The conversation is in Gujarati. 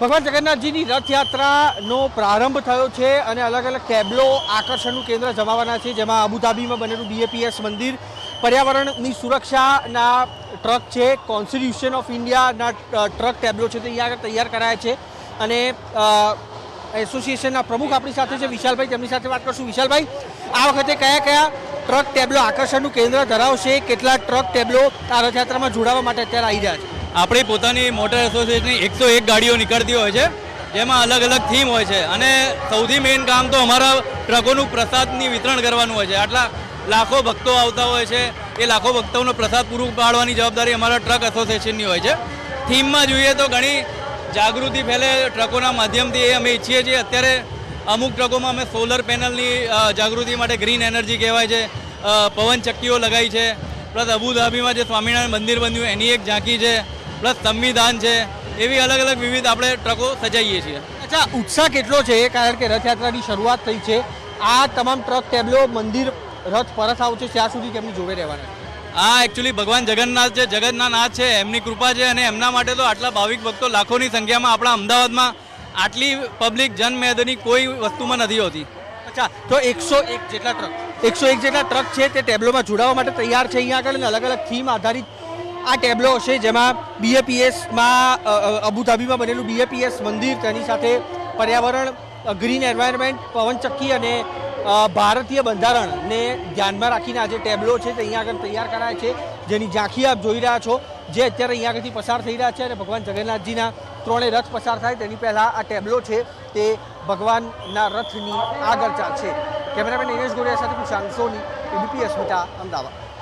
ભગવાન જગન્નાથજીની રથયાત્રાનો પ્રારંભ થયો છે અને અલગ અલગ ટેબલો આકર્ષણનું કેન્દ્ર જમાવાના છે, જેમાં અબુધાબીમાં બનેલું બીએપીએસ મંદિર, પર્યાવરણની સુરક્ષાના ટ્રક છે, કોન્સ્ટિટ્યુશન ઓફ ઇન્ડિયાના ટ્રક ટેબલો છે તે અહીંયા તૈયાર કરાયા છે અને એસોસિએશનના પ્રમુખ આપણી સાથે છે વિશાલભાઈ, તેમની સાથે વાત કરશું. વિશાલભાઈ, આ વખતે કયા કયા ટ્રક ટેબલો આકર્ષણનું કેન્દ્ર ધરાવશે? કેટલા ટ્રક ટેબલો આ રથયાત્રામાં જોડાવા માટે અત્યારે આવી રહ્યા છે? આપણી પોતાની મોટર એસોસિએશનની એકસો એક ગાડીઓ નીકળતી હોય છે, જેમાં અલગ અલગ થીમ હોય છે. અને સૌથી મેઇન કામ તો અમારા ટ્રકોનું પ્રસાદની વિતરણ કરવાનું હોય છે. આટલા લાખો ભક્તો આવતા હોય છે. એ લાખો ભક્તોનો પ્રસાદ પૂરું પાડવાની જવાબદારી અમારા ટ્રક એસોસિએશનની હોય છે. થીમમાં જોઈએ તો ઘણી જાગૃતિ ફેલે ટ્રકોના માધ્યમથી. એ અમે ઈચ્છીએ છીએ. અત્યારે અમુક ટ્રકોમાં અમે સોલર પેનલની જાગૃતિ માટે ગ્રીન એનર્જી કહેવાય છે. પવન ચક્કીઓ લગાવી છે. પ્લસ અબુધાબીમાં જે સ્વામિનારાયણ મંદિર બન્યું, એની એક ઝાંકી છે. પ્લસ સંવિધાન છે એવી અલગ અલગ વિવિધ આપણે ટ્રકો સજાઈએ છીએ. અચ્છા ઉત્સાહ કેટલો છે? કારણ કે રથયાત્રાની શરૂઆત થઈ છે. આ તમામ ટ્રક ટેબલો મંદિર રથ પરત આવશે ત્યાં સુધી તેમની જોડે રહેવાના. આ એકચ્યુઅલી ભગવાન જગન્નાથ છે જગતના નાથ છે એમની કૃપા છે અને એમના માટે તો આટલા ભાવિક ભક્તો લાખોની સંખ્યામાં આપણા અમદાવાદમાં આટલી પબ્લિક જનમેદની કોઈ વસ્તુમાં નથી હોતી. અચ્છા તો એકસો એક જેટલા ટ્રક. એકસો એક જેટલા ટ્રક છે તે ટેબલોમાં જોડાવા માટે તૈયાર છે. અહીંયા આગળ અલગ અલગ થીમ આધારિત આ ટેબલો હશે જેમાં બીએપીએસમાં અબુધાબીમાં બનેલું બીએપીએસ મંદિર, તેની સાથે પર્યાવરણ ગ્રીન એન્વાયરમેન્ટ પવનચક્કી અને ભારતીય બંધારણને ધ્યાનમાં રાખીને આ જે ટેબલો છે તે અહીંયા આગળ તૈયાર કરાય છે. જેની ઝાંખી આપ જોઈ રહ્યા છો, જે અત્યારે અહીંયા આગળથી પસાર થઈ રહ્યા છે અને ભગવાન જગન્નાથજીના ત્રણેય રથ પસાર થાય તેની પહેલાં આ ટેબલો છે તે ભગવાનના રથની આગળ ચાલશે. કેમેરામેન નિરેશ ગોરિયા સાથે કુશાંગ સોની એબીપી અસ્મિતા અમદાવાદ.